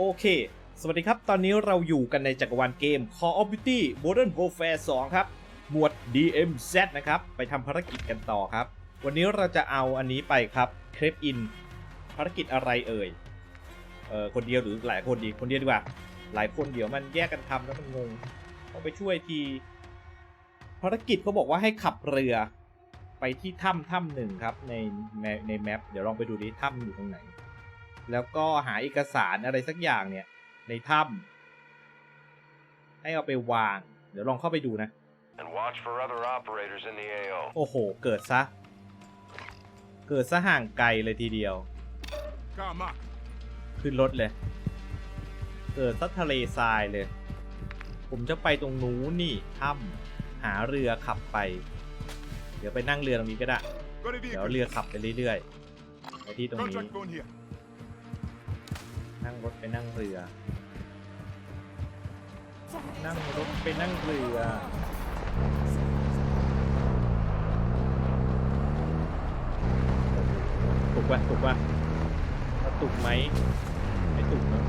โอเค สวัสดีครับ ตอนนี้เราอยู่กันในจักรวาลเกม Call of Duty Modern Warfare 2 ครับ หมวด DMZ นะครับ ไปทำภารกิจกันต่อครับ วันนี้เราจะเอาอันนี้ไปครับเครปอินภารกิจอะไรเอ่ย เออคนเดียวหรือหลายคนดี คนเดียวดีกว่า หลายคนเดี๋ยวมันแยกกันทำแล้วมันงง ต้องไปช่วยที ภารกิจเขาบอกว่าให้ขับเรือไปที่ถ้ำถ้ำหนึ่งครับในในในแมป เดี๋ยวลองไปดูดิถ้ำอยู่ตรงไหน แล้วก็หาเอกสารอะไรสักอย่างเนี่ย ในถ้ำให้เอาไปวาง เดี๋ยวลองเข้าไปดูนะ and watch for other operators in the AO. โอ้โห เกิดซะ เกิดซะห่างไกลเลยทีเดียว Come on. ขึ้นรถเลย เกิดซะทะเลทรายเลย ผมจะไปตรงนู้นนี่ถ้ำหาเรือขับไป เดี๋ยวไปนั่งเรือตรงนี้ก็ได้ Got a เดี๋ยว vehicle. เรือขับไปเรื่อยๆไปที่ตรงนี้ Contract phone here. นั่งรถไปนั่งเรือ นั่งรถไปนั่งเรือถูกป่ะถูกป่ะถ้าถูกไหมไม่ถูกเนอะ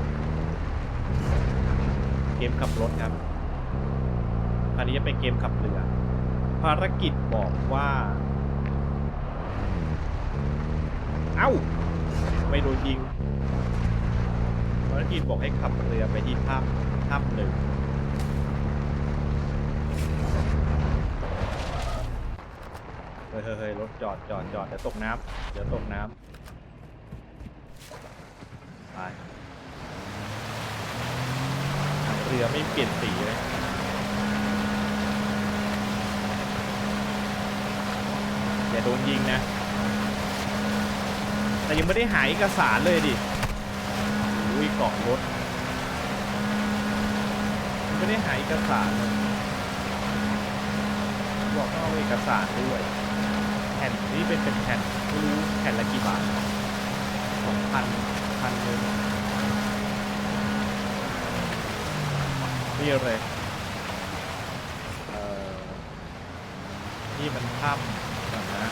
เกมขับรถครับคราวนี้จะเป็นเกมขับเรือ ภารกิจบอกว่า เอ้า ไม่โดนยิง ภารกิจบอกให้ขับเรือไปที่ถ้ำถ้ำหนึ่งเฮ้ยเฮ้ยเฮ้ยรถจอดจอดจอดเดี๋ยวตกน้ำเดี๋ยวตกน้ำไปเรือไม่เปลี่ยนสีเลยอย่าโดนยิงนะ แต่ยังไม่ได้หายเอกสารเลยดิ อุ้ยกล่องรถยังไม่ได้หาเอกสารเลยบอกต้องเอาเอกสารด้วยแผ่นนี้เป็นเป็นแผ่นไม่รู้แผ่นละกี่บาทสองพันพันหนึ่งนี่เลยเอ่อนี่มันถ้ำก่อนนะ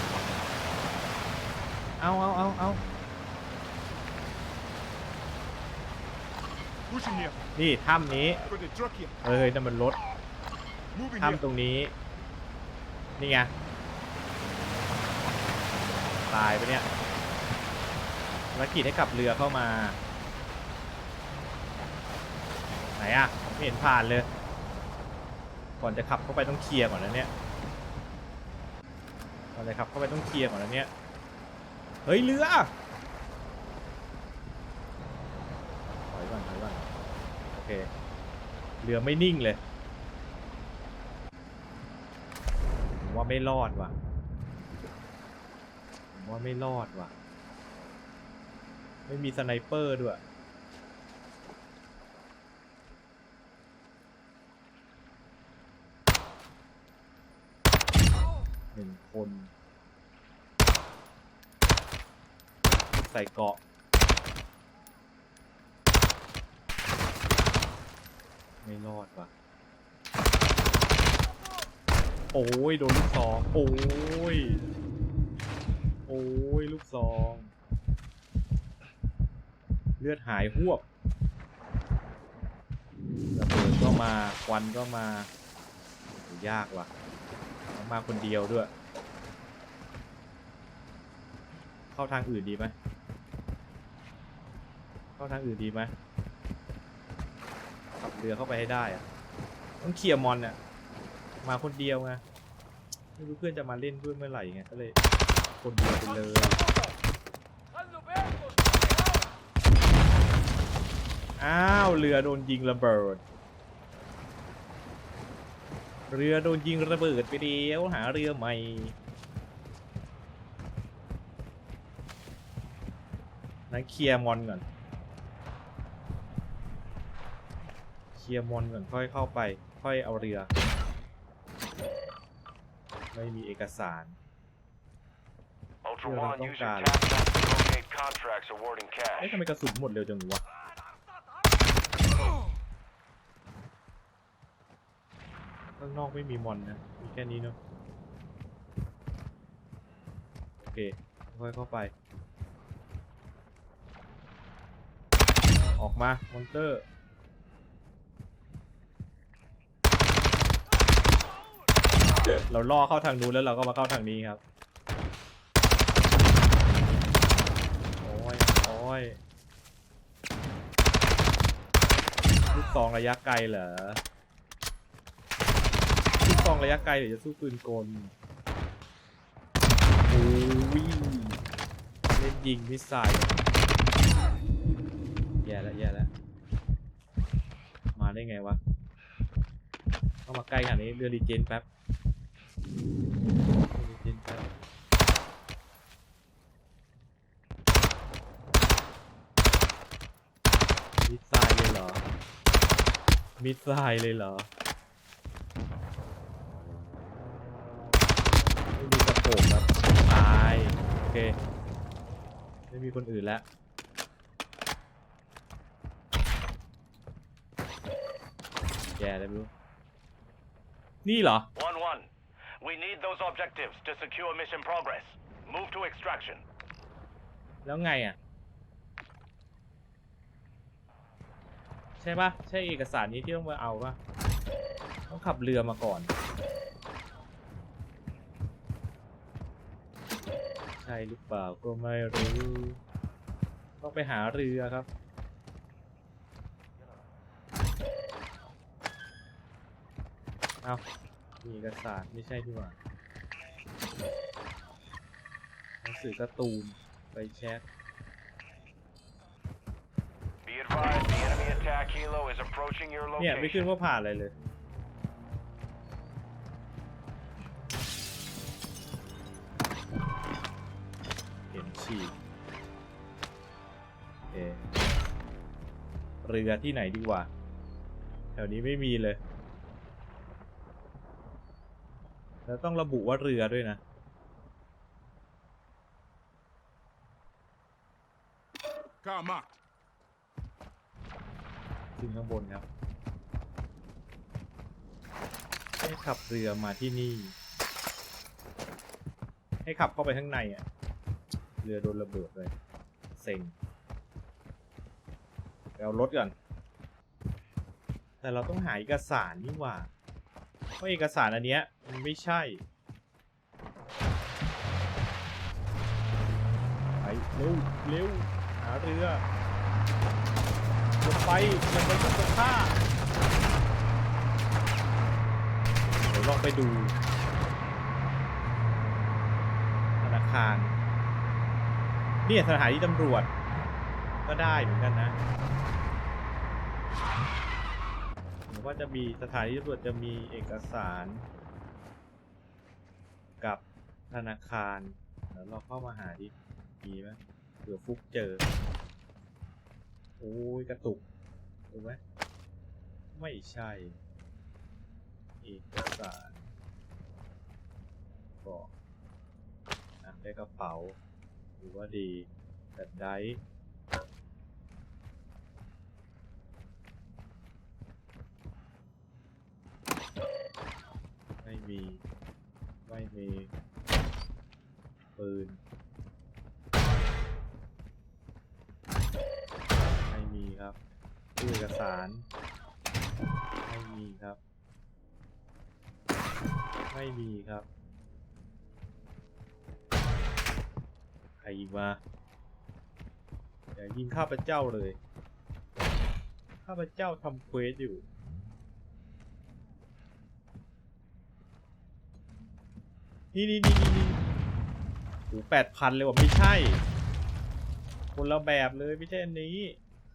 เอาเอาเอาเอา Pushing here. นี่ถ้ำนี้ Got a truck here. เอ้ยนั่นมันรถ Moving here. ถ้ำตรงนี้ นี่ไง ตายไปเนี่ยภารกิจให้กลับเรือเข้ามา ไหนอะไม่เห็นผ่านเลย ก่อนจะขับเข้าไปต้องเคลียร์ก่อนนะเนี่ยก่อนจะขับเข้าไปต้องเคลียร์ก่อนนะเนี่ย เฮ้ยเรือถอยก่อนถอยก่อนโอ เคเรือไม่นิ่งเลยผมว่าไม่รอดว่ะผมว่าไม่รอดว่ะ ไม่มีสไนเปอร์ด้วยหนึ่งคน ใส่เกาะ ไม่รอดว่ะ โอ้ยโดนลูกซอง โอ้ย โอ้ยลูกซอง เลือดหายหวบระเบิดก็มาควันก็มา ยากว่ะต้องมาคนเดียวด้วย เข้าทางอื่นดีไหม เข้าทางอื่นดีไหม เรือเข้าไปให้ได้อะต้องเคลียร์มอนอะมาคนเดียวไงไม่รู้เพื่อนจะมาเล่นด้วยเมื่อไหร่ไงก็เลยคนเดียวไปเลยอ้าวเรือโดนยิงระเบิด เรือโดนยิงระเบิดไปเดียวหาเรือใหม่นั้นเคลียร์มอนก่อน ลียร์มอนก่อนค่อยเข้าไป ค่อยเอาเรือ ไม่มีเอกสาร Ultra Yeah, One, don't use your got it. tap to locate contracts awarding เอ๊ะ cash. ทำไมกระสุนหมดเร็วจังวะ ข้างนอกไม่มีมอนนะ มีแค่นี้เนาะ โอเค ค่อยเข้าไป ออกมามอนเตอร์ เราล่อเข้าทางนู้นแล้วเราก็มาเข้าทางนี้ครับ โอ้ย โอ้ยลูกซองระยะไกลเหรอลูกซองระยะไกลหรือจะสู้ปืนกลโอ้ยเล่นยิงมิสไซล์แย่แล้วแย่แล้วมาได้ไงวะ เข้ามาใกล้ขนาดนี้เรือรีเจนแป๊บเรือรีเจนแป๊บ มิดไซล์เลยเหรอ มิดไซล์เลยเหรอ ไม่มีกระโปรงครับตาย โอเค ไม่มีคนอื่นแล้ว แย่เลยไม่รู้ นี่เหรอ1 1. We need those objectives to secure mission progress. Move to extraction. แล้วไงอะ ใช่ปะใช่เอกสารนี้ที่ต้องมาเอาปะต้องขับเรือมาก่อน ใช่หรือเปล่าก็ไม่รู้ ต้องไปหาเรือครับเอามีเอกสารไม่ใช่ที่หว่าหนังสือการ์ตูนไปแชท Be advised, the enemy attack helo is approaching your เนี่ยไม่ขึ้น location. ว่าผ่านอะไรเลย เห็นฉีกเออเรือที่ไหนดีกว่า แถวนี้ไม่มีเลย แล้วต้องระบุว่าเรือด้วยนะ Car marked. ขึ้นข้างบนครับให้ขับเรือมาที่นี่ ให้ขับเข้าไปข้างในอะ เรือโดนระเบิดเลยเซ็งเอารถก่อน แต่เราต้องหาเอกสารนี่หว่า เพราะเอกสารอันเนี้ยมันไม่ใช่ไปเร็วเร็วหาเรือ ไปมันไปกับข้าเดี๋ยวลองไปดูธนาคารเนี่ยสถานีตำรวจ ก็ได้เหมือนกันนะหรือว่าจะมีสถานีตำรวจจะมีเอกสาร กับธนาคารเดี๋ยวเราเข้ามาหาดิมีไหมเผื่อฟุกเจอ โอ้ยกระตุกถูกไหมไม่ใช่ เอกสารบอกนะได้กระเป๋าหรือว่าดีแต่ได้ไม่มี ไม่มี ปืน ครับตู้เอกสาร ไม่มีครับ ไม่มีครับ ใครยิงมาอย่ายิงข้าพเจ้าเลย ข้าพเจ้าทำเควสอยู่นี่นี่นี่นี่โอ้แปดพันเลยว่ะไม่ใช่ คนละแบบเลยไม่ใช่อันนี้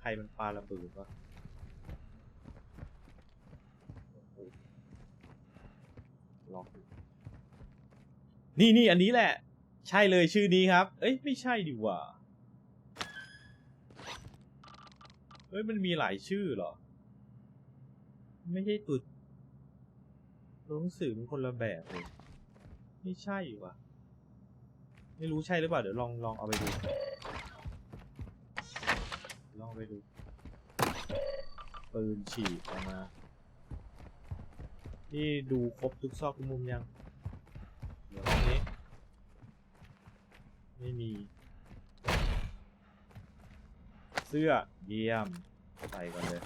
ใครมันปาระเบิดวะล็อกอยู่นี่นี่อันนี้แหละ ใช่เลยชื่อนี้ครับ เอ้ยไม่ใช่ดีว่าเฮ้ยมันมีหลายชื่อเหรอ ไม่ใช่ตุดตัวหนังสือมันคนละแบบเลย ไม่ใช่ว่ะไม่รู้ใช่หรือเปล่า เดี๋ยวลองลองเอาไปดู ลองไปดูปืนฉีกออกมา นี่ดูครบทุกซอกทุกมุมยังเดี๋ยวห้องนี้ ไม่มี เสื้อเยี่ยมใส่ก่อนเลย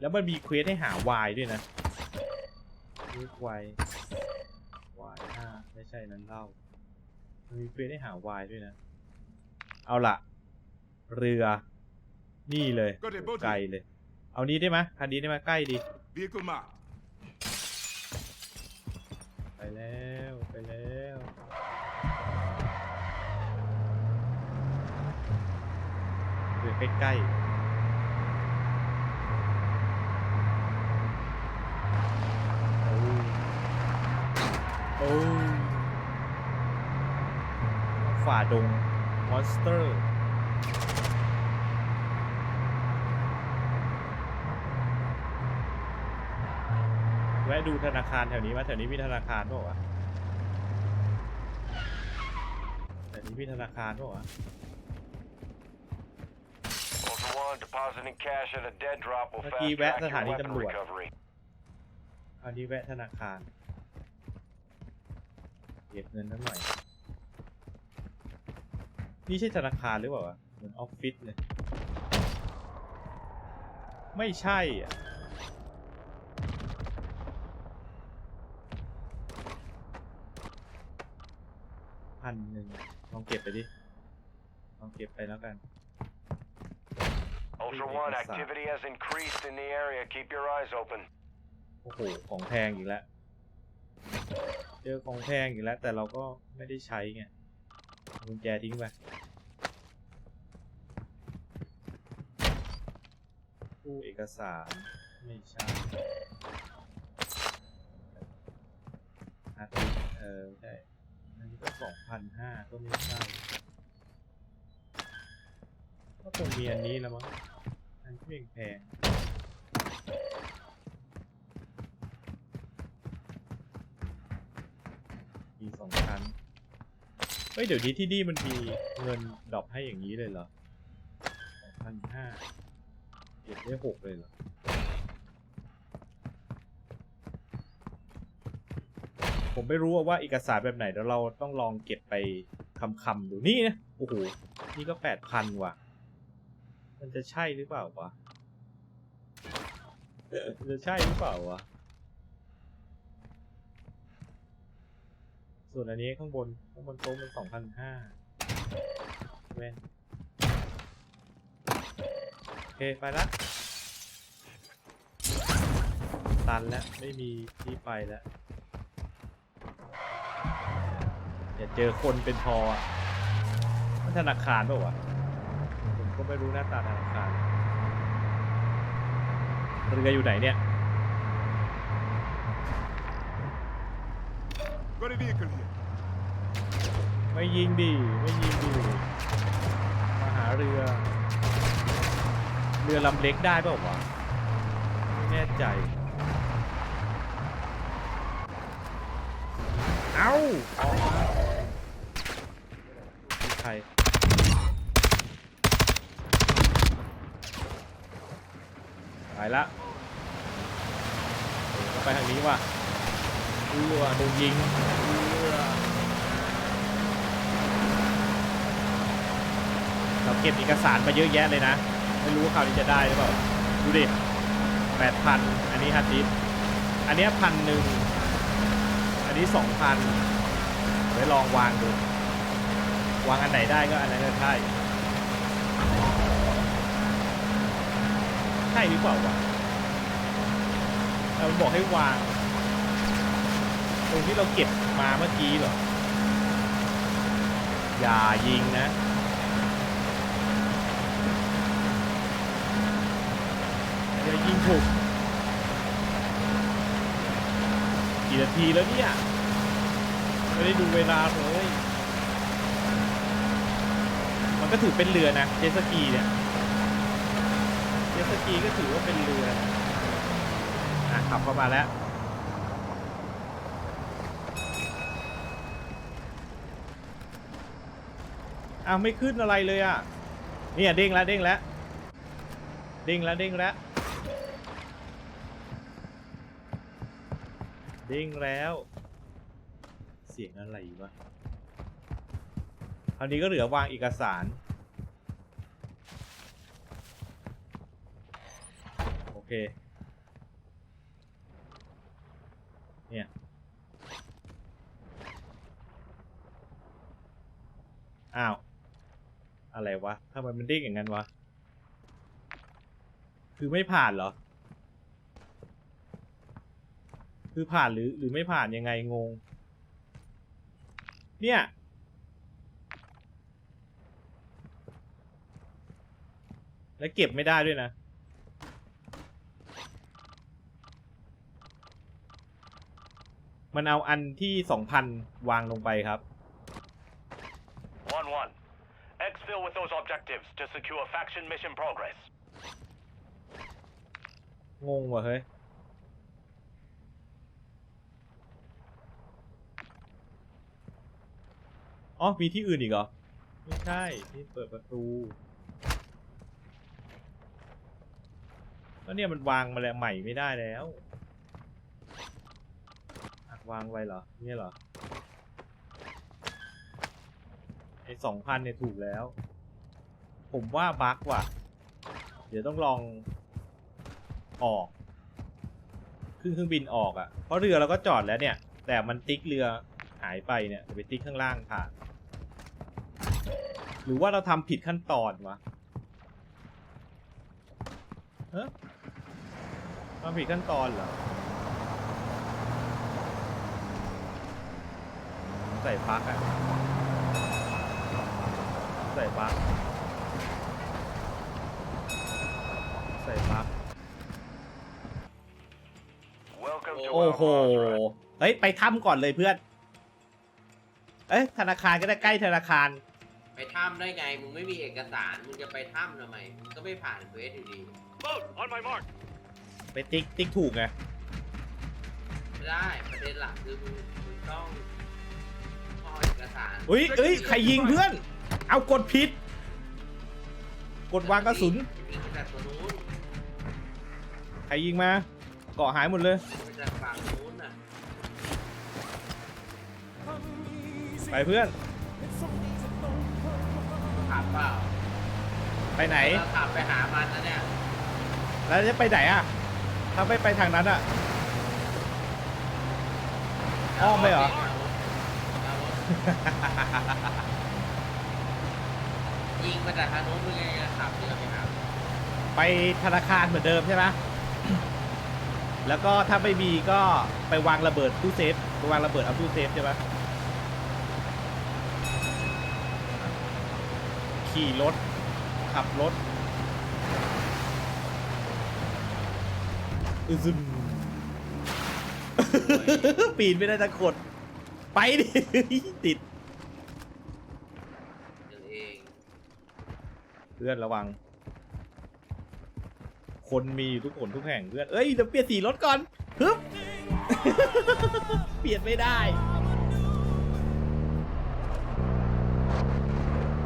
แล้วมันมีเควสให้หาวายด้วยนะเควสวายวายห้าไม่ใช่นั้นเล่ามันมีเควสให้หาวายด้วยนะ เอาละเรือ นี่เลย Got a ไกล body. เลย เอานี้ได้ไหมคันนี้ได้ไหมใกล้ดี Vehicle marked. ไปแล้วไปแล้วเรือใกล้ๆโอ้โอ้ฝ่าดงมอนสเตอร์ แวะดูธนาคารแถวนี้ว่าแถวนี้มีธนาคารเปล่าวะแถวนี้มีธนาคารเปล่าวะ Ultra One, depositing cash at a dead drop will เมื่อ fast กี้ track แวะสถา your นี weapon ตำรวจ recovery. อันนี้แวะธนาคารเก็บเงินทั้งหน่อย นี่ใช่ธนาคารหรือเปล่าวะเหมือนออฟฟิศเลย ไม่ใช่อะ พันหนึ่งลองเก็บไปดิ ลองเก็บไปแล้วกัน Ultra Maybe One, it's that. activity has increased in the area. Keep your eyes open. โอ้โห ของแพงอีกแล้ว เจอของแพงอีกแล้ว แต่เราก็ไม่ได้ใช้ไงเอากุญแจทิ้งไปตู้เอกสาร ไม่ใช่อาทิตย์เออใช่อันนี้ ก็สองพันห้าก็ไม่ใช่ก็คงมีอันนี้แล้วมั้งอันที่แพงมีสองชั้นเฮ้ย เดี๋ยวนี้ที่นี่มันมีเงินดรอปให้อย่างนี้เลยเหรอสองพันห้าเก็บได้หกเลยเหรอ ผมไม่รู้ว่าเอกสารแบบไหนเดี๋ยวเราต้องลองเก็บไปคำๆดูนี่นะโอ้โหนี่ก็แปดพันว่ะ มันจะใช่หรือเปล่าวะมันจะใช่หรือเปล่าวะส่วนอันนี้ข้างบนข้างบนโต๊ะมันสองพันห้าแว่นโอเคไปละตันแล้วไม่มีที่ไปแล้ว อย่าเจอคนเป็นพออะมันธนาคารเปล่าวะผมก็ไม่รู้หน้าตาธนาคารเรืออยู่ไหนเนี่ย Got a vehicle here. ไม่ยิงดิไม่ยิงดิมาหาเรือ เรือลำเล็กได้เปล่าวะไม่แน่ใจ เอาออกมา รไปละก็ไปทางนี้ว่ะเรือโดนยิงเราเก็บเอกสารมาเยอะแยะเลยนะ ไม่รู้ว่าคราวนี้จะได้หรือเปล่า ดูดิแปดพันอันนี้ฮัตดิสอันเนี้พันหนึ่ง อันนี้สองพันเดี๋ยวลองวางดู วางอันไหนได้ก็อันนั้นใช่ใช่หรือเปล่าวะเออมันบอกให้วาง ตรงที่เราเก็บมาเมื่อกี้เหรอ อย่ายิงนะอย่ายิงผมกี่นาทีแล้วเนี่ย ไม่ได้ดูเวลาเลย มัน ก็ถือเป็นเรือนะเจสกีเนี่ยเจสกีก็ถือว่าเป็นเรือนะอะขับเข้ามาแล้วอ้าวไม่ขึ้นอะไรเลยอะเนี่ยเด้งแล้วเด้งแล้วเด้งแล้วเด้งแล้วเด้งแล้ว เสียงอะไรวะ คราวนี้ก็เหลือวางเอกสาร โอเค เนี่ย อ้าว อะไรวะทำไมมันเด้งอย่างนั้นวะ คือไม่ผ่านเหรอ คือผ่านหรือหรือไม่ผ่านยังไงงง เนี่ย แล้วเก็บไม่ได้ด้วยนะ มันเอาอันที่สองพันวางลงไปครับ1 1. Exfil with those objectives to secure faction mission progress. งงว่ะเฮ้ย อ๋อ มีที่อื่นอีกเหรอ ไม่ใช่ ที่เปิดประตู แล้วเนี่ยมันวางมาแล้วใหม่ไม่ได้แล้ววางไว้เหรอเนี่ยเหรอไอ้สองพันเนี่ยถูกแล้ว ผมว่าบั๊กว่ะ เดี๋ยวต้องลองออกขึ้นเครื่องบินออกอะ่ะ เพราะเรือเราก็จอดแล้วเนี่ย แต่มันติ๊กเรือหายไปเนี่ยเดี๋ยวไปติ๊กข้างล่างผ่านหรือว่าเราทำผิดขั้นตอนวะเฮ้ ทำผิดขั้นตอนเหรอ ใส่ปลั๊กอะใส่ปลั๊กใส่ปลั๊ก Welcome to โอ้ our โห Mars เฮ้ย ไปถ้ำก่อนเลยเพื่อน เอ้ยธนาคารก็ได้ใกล้ธนาคาร ไปถ้ำได้ไง มึงไม่มีเอกสาร มึงจะไปถ้ำทำไม มึงก็ไม่ผ่านเควสอยู่ดี Boat on my mark. ไปติ๊กติ๊กถูกไงไม่ได้ประเด็นหลักคือมึงมึงต้องต้องเอาเอกสารอุ้ยเอ้ยใครยิงเพื่อน เอากดผิด กดวางกระสุนยิงมาจากตัวนู้นใครยิงมา เกาะหายหมดเลย ยิงมาจากฝั่งนู้นน่ะไปเพื่อนขับเปล่าไปไหน เราขับไปหามันนะเนี่ย แล้วจะไปไหนอะ ถ้าไม่ไปทางนั้นอะอ้อมไปเหรอเอารถยิงมาจากทางนู้นมึงไงจะขับเรือไปหาไปธนาคารเหมือนเดิมใช่ไหม แล้วก็ถ้าไม่มีก็ไปวางระเบิดตู้เซฟไปวางระเบิดเอาตู้เซฟใช่ไหมขี่รถ ขับรถ อึซึม ปีนไม่ได้ตะกดไปดิ ติด เดินเองเพื่อนระวัง คนมีอยู่ทุกคนทุกแห่งเพื่อน เอ้ยเดี๋ยวเปลี่ยนสีรถก่อนฮึบ เปลี่ยนไม่ได้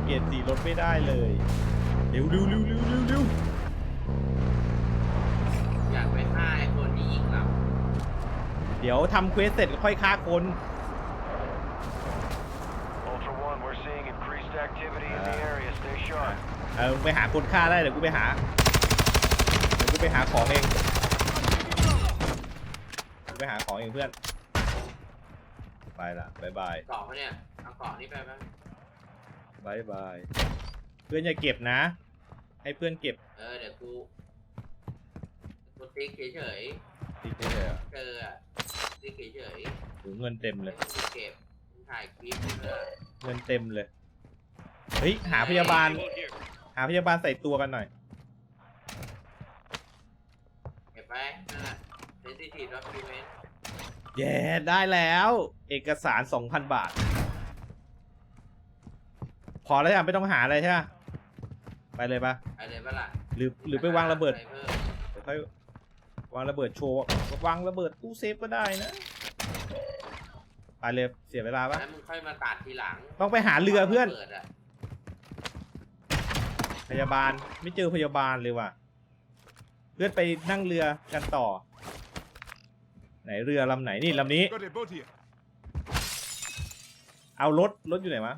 เปลี่ยนสีรถไม่ได้เลย เร็วเร็วเร็วเร็วเร็วเร็ว อยากไปฆ่าไอ้คนที่ยิงเรา เดี๋ยวทำเควสเสร็จก็ค่อยฆ่าคน Ultra One, we're seeing increased activity in the area. Stay sharp. เออไปหาคนฆ่าได้เดี๋ยวกูไปหา เดี๋ยวกูไปหาของเอง กูไปหาของเองเพื่อน ไปละบายบายเกาะปะเนี่ยเอาเกาะนี่ไปปะบายบาย เพื่อนอย่าเก็บนะ ให้เพื่อนเก็บเออเดี๋ยวกูกูติ๊กเฉยติ๊กได้เลยอะๆเจออะ ติ๊กเฉยโหเงินเต็มๆเลแล้ยวกูเก็บมึงถ่ายคลิปเออเงินเต็มเลย เฮ้ย หาพยาบาล หาพยาบาลใส่ตัวกันหน่อย เก็บไปนั่นแหละเซนซิทีฟด็อกิเมนต์แย่ได้แล้ว เอกสาร 2,000 บาท พอแล้วจ้ะไม่ต้องหาอะไรใช่ไหมไปเลยปะอะไรปะล่ะหรือหรือไปวางระเบิดอไพิ่มเดี๋ยวค่อย วางระเบิดโชว์วางระเบิดตู้เซฟก็ได้นะไปเลยเสียเวลาปะแล้วมึงค่อยมาตัดทีหลังต้องไปหาเรือเพื่อนระบิดะพยาบาลไม่เจอพยาบาลเลยว่ะ เพื่อนไปนั่งเรือกันต่อ ไหนเรือลำไหนนี่ลำนี้ Got a boat here. เอารถรถอยู่ไหนวะ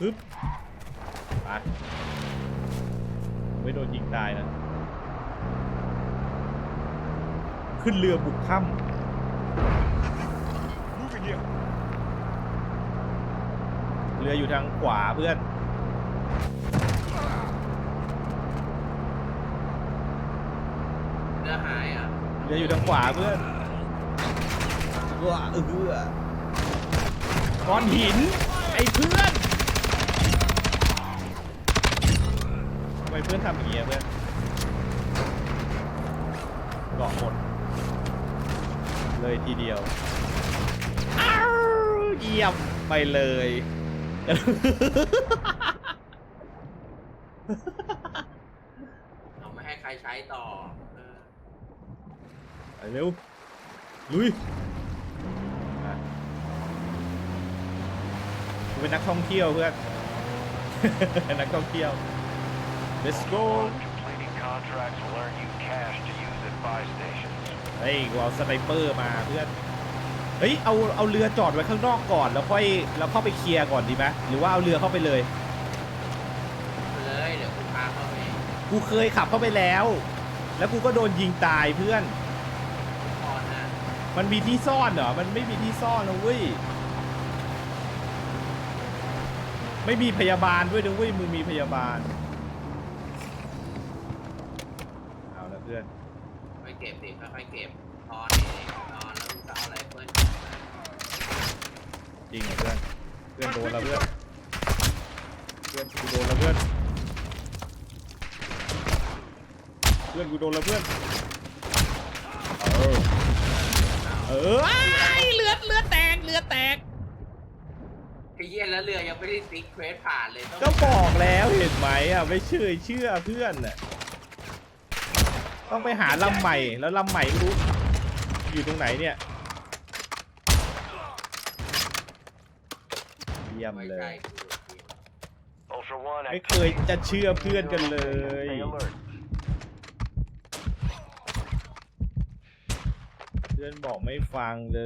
ปึ๊บไป ไปไม่โดนยิงตายนะ ขึ้นเรือบุกถ้ Moving here. ำเรืออยู่ทางขวาเพื่อน เรือหายอะเรืออยู่ทางขวาเพื่อนว้าเออก้อนหิน ไอ้เพื่อนทำไม เพื่อนทำอย่างนี้อะเพื่อนเกาะหมด เลยทีเดียวอ้าวเยี่ยมไปเลย เอาไม่ให้ใครใช้ต่อเออไปเร็ว ลุยอะกูเป็นนักท่องเที่ยวเพื่อน นักท่องเที่ยว let's go One, completing contracts will earn you cash to use at buy stations. เฮ้ยกูเอาสไนเปอร์มาเพื่อนเฮ้ยเอาเอาเรือจอดไว้ข้างนอกก่อนแล้วค่อยแล้วเข้าไปเคลียร์ก่อนดีไหมหรือว่าเอาเรือเข้าไปเลยไปเลยเดี๋ยวคุณพาเข้าไปกูเคยขับเข้าไปแล้ว แล้วกูก็โดนยิงตายเพื่อน ก่อนนะมันมีที่ซ่อนเหรอ มันไม่มีที่ซ่อนนะเว้ย ไม่มีพยาบาลด้วยนะเว้ย มึงมีพยาบาล เอาละเพื่อนค่อยเก็บสิค่อยๆเก็บทอนนี่ทอนแล้วมึงก็เอาอะไรเปิ้ลจริงเหรอเพื่อนเพื่อนโดนแล้วเพื่อนเพื่อนกูโดนแล้วเพื่อนเพื่อนกูโดนแล้วเพื่อนเออเอออ้ายเลือดเลือดแตกเลือดแตกไอ้เหี้ยแล้วเรือยังไม่ได้ติ๊กเควสผ่านเลยต้อง ก็บอกแล้วเห็นไหมอะไม่เชื่อเชื่อเพื่อนอะ ต้องไปหาลำใหม่แล้วลำใหม่ไม่รู้ อยู่ตรงไหนเนี่ยเยี่ยมไว้เลใจยกูเดียว Ultra One, ไม่เคยจะเชื่อเพื่อนกันเลย Stay alert. เพื่อนบอกไม่ฟังเล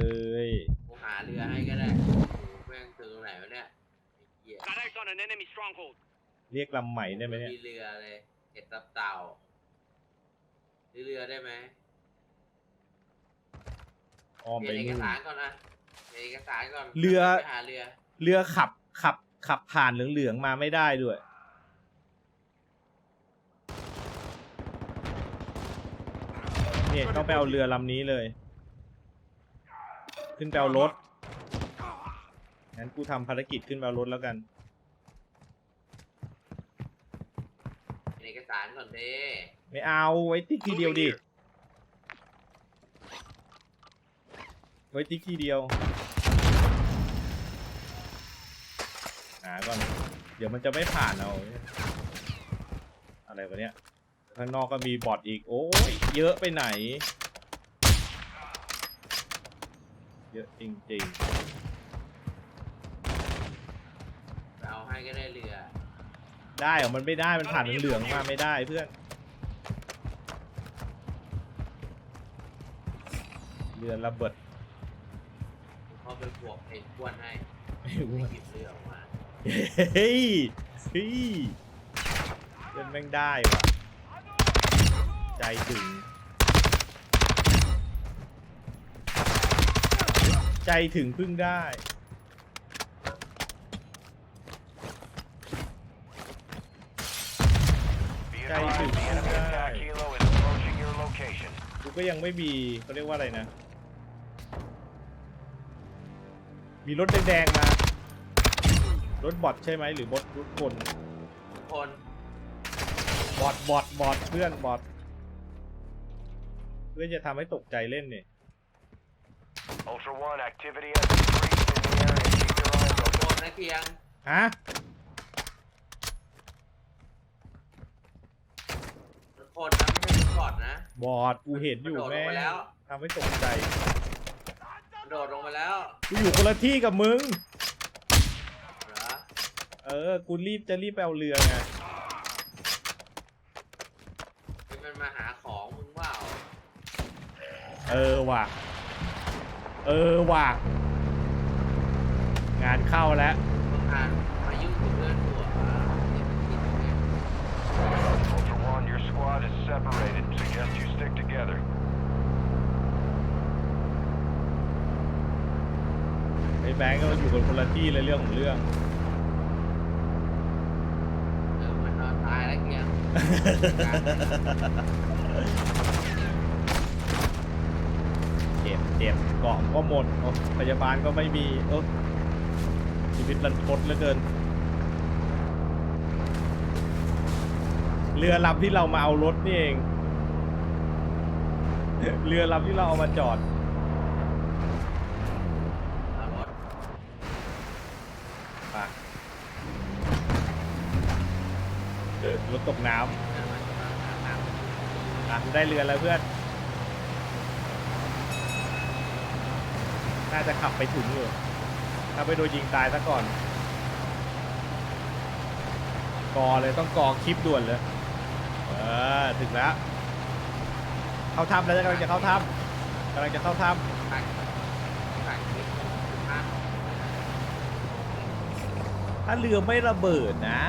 ย กูหาเรือให้ก็ได้กูแม่งถึงตรงไหนวะเนี่ยไอ้เหี้ย Got eyes on an enemy stronghold. เรียกลำใหม่ได้ไหมเนี่ย มีเรือเลยเห็ดตับเต่าซื้อ เรือได้ไหมอ้อมเปไปลี่ยนเอกนู่นสารก่อนนะเปลี่ยนเอกสารก่อนเรือ ไปหาเรือ เรือขับขับขับผ่านเหลืองๆมาไม่ได้ด้วย เนี่ยต้องไปเอาเรือลำนี้เลย ขึ้นไปเอารถ งั้นกูทำภารกิจขึ้นไปเอารถแล้วกันเปลี่ยนเอกสารก่อนเด้ ไม่เอาไว้ติ๊กทีเดียวดิ ไว้ติ๊กทีเดียวหาก่อน เดี๋ยวมันจะไม่ผ่านเอา อะไรวะเนี่ย ข้างนอกก็มีบอทอีก โอ้ย เยอะไปไหน เยอะจริงไปเอาให้ก็ได้เรือๆได้เหรอมันไม่ได้ มันผ่านเหลืองๆมาไม่ได้เพื่อน เรือระเบิดกูเข้าไปบวกไอ้อ้วนให้ไม่ไม่รู้หยิบเรือออกมาเฮ้ยเฮ้ยเล่นแม่งได้ว่ะใจถึง ใจถึงพึ่งได้ Be Guys, advised, dude, the enemy yeah. attack helo is approaching your location. กูก็ยังไม่มีเขาเรียกว่าอะไรนะ มีรถแดงๆมา รถบอทใช่ไหมหรือรถรถคนทุกคนบอทบอทบอทเพื่อนบอทเพื่อจะทำให้ตกใจเล่นเนี่ย Ultra One, activity has increased in the area. Keep your eyes ทุก open. คนนะเคียงฮะทุกคนนะไม่ใช่ทุกบอดนะบอทกูเห็นอยู่มันโดดลแม่งไปแล้ว ทำให้ตกใจมัน โดดลงมาแล้วกูอยู่คนละที่กับมึงเอออ กูรีบจะรีบไปเอาเรือไงมันมาหาของมึงเปล่าเออว่ะ เออว่ะ งานเข้าแล้ว มึอยุ่กับเพื่อนตัน แบงค์ก็อยู่กันคนละที่เลยเรื่องของเรื่อง เออมันนอนตายแล้วเกียงเจ็บเจ็บเกาะก็หมดโอ้พยาบาลก็ไม่มีเออชีวิตรันทดเหลือเกิน เรือลำที่เรามาเอารถนี่เอง เรือลำที่เราเอามาจอด เอารถ ปะเออรถตกน้ เดินมาจะมาหาทางำอะ ได้เรือแล้วเพื่อน น่าจะขับไปถึงอยู่ถ้าไปโดนยิงตายซะก่อน กอเลยต้องกอคลิปด่วนเลย เออ ถึงแล้ว เข้าถ้ำแล้วกำลังจะเข้าถ้ำกำลังจะเข้าถ้ถ่ายถ่ายคลิปภาพำถ้าเรือไม่ระเบิดนะ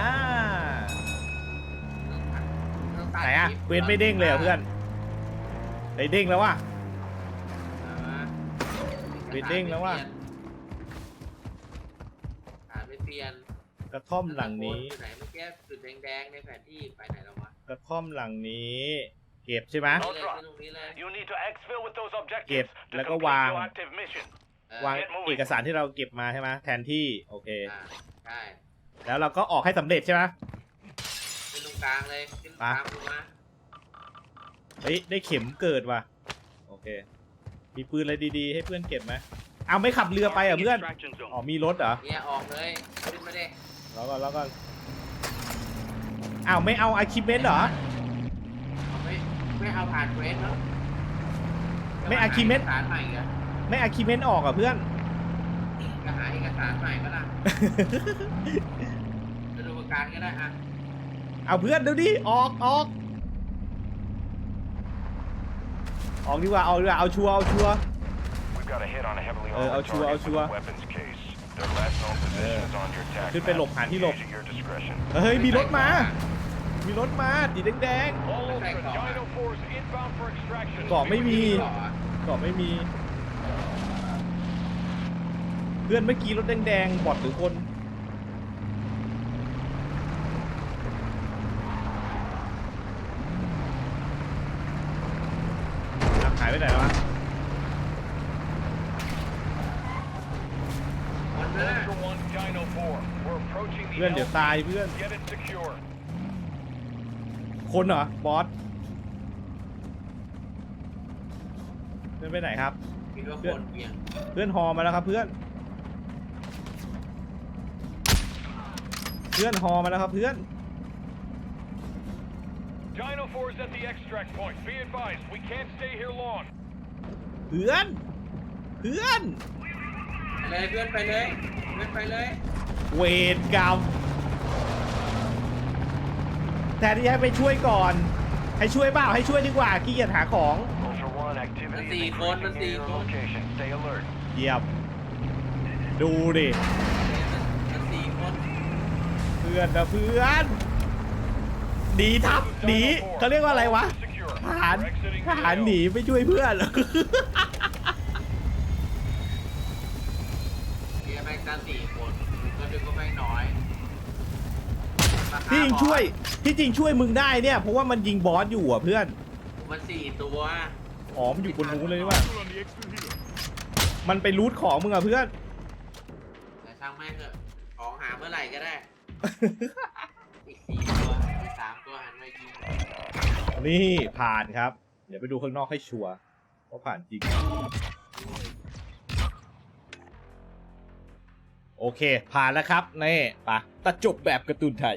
ต้องถ่ายไหนอะคลิปเวนไม่เด้งเลยเหรอเพื่อน ไอ้เด้งแล้วว่ะเวนเด้งแล้วว่ะหาไม่เปลี่ยนกระท่อมหลังนี้ อยู่ไหนเมื่อกี้จุดแดงๆในแผนที่ไปไหนแล้ววะกระท่อมหลังนี้ เก็บใช่ไหมเลย drop. ขึ้นตรงนี้เลย You need to exfil with those เก็บ objectives to แล้วก็ complete วาง your active mission. เออวางเอกสารที่เราเก็บมาใช่ไหมแทนที่โอเค อ่าใช่แล้วเราก็ออกให้สำเร็จใช่ไหมขึ้นตรงกลางเลยขึ้นตรงกลางลงมา เฮ้ยได้เข็มเกิดว่ะ โอเค มีปืนอะไรดีๆ ให้เพื่อนเก็บไหมเอาไม่ขับเรือไปอะเพื่อน Extraction zone. อ๋อมีรถเหรอ เนี่ยออกเลยขึ้นมาดิแล้วก็แล้วก็อ้าวไม่เอาอาคิเมนเหรอไม่ไม่เอาผ่านเควสเนาะไม่อาคิเมนจะหาอกสารใหม่เหรอไม่อาคิเมนออกอะเพื่อน จะหาเอกสารใหม่ก็ล่ะจะดูประการก็ได้อะเอาเพื่อนเดี๋ยวดิออกออก ออกดีกว่าเอาดีกว่าเอาชัวร์เอาชัวร์ We've got a hit on a heavily Ờ, armored ao chua, ao target with chua. a weapons case. Their last known position Ờ. is on your attack ขึ้นไปหลบ map. หาที่หลบ Engage at your discretion. เฮ้ยมีรถมา มีรถมาสีแดง All Ultra, Ultra, Dino Dino Force inbound for extraction. ๆเกาะไม่มีหรอเกาะไม่มี เพื่อนเมื่อกี้รถแดงๆบอดหรือคน อะหายไปไหนแล้ววะ คนนั้นน่ะ Ultra One, Dino 4. We're approaching the เพื่อนเดี๋ยว LZ. ตายเพื่อน Get it secure. คนเหรอ บอสเพื่อนไปไหนครับ คิดว่าคนเพียงเพื่อนฮอมาแล้วครับเพื่อน เพื่อนฮอมาแล้วครับเพื่อน Dino 4 is at the extract point. Be advised, we can't stay here long. เพื่อน เพื่อน ไปเลยเพื่อนไปเลย เพื่อนไปเลย เวรกรรม แทนที่ให้ไปช่วยก่อน ให้ช่วยเปล่าให้ช่วยดีกว่าขี้เกียจหาของ Ultra One, activity Let's is see, Con, let's increasing see, near your Con. location. Stay alert. เยี่ยมดูดิ มันสี่คนเพื่อนนะเพื่อนหนีทับหนีเขาเรียกว่าอะไรวะ Secure. ทหาร We're exiting ท the หาร AO. หนีไม่ช่วยเพื่อน เกียร์แม่งกันสี่คนก็ดึงก็แม่งน้อย ที่จริงช่วยที่จริงช่วยมึงได้เนี่ยเพราะว่ามันยิงบอสอยู่อะเพื่อนมันสี่ตัวอ๋อมันอยู่บนนู้นเลยนี่หว่า Still on the exfil here. มันไปรูทของมึงอะเพื่อน แต่ช่างแม่งเถอะของหาเมื่อไหร่ก็ได้ อีกสี่ตัวอีกสามตัวหันมายิงนี่ผ่านครับ เดี๋ยวไปดูข้างนอกให้ชัวร์ว่าผ่านจริง โอเค ผ่านแล้วครับนี่ปะตัดจบแบบการ์ตูนไทย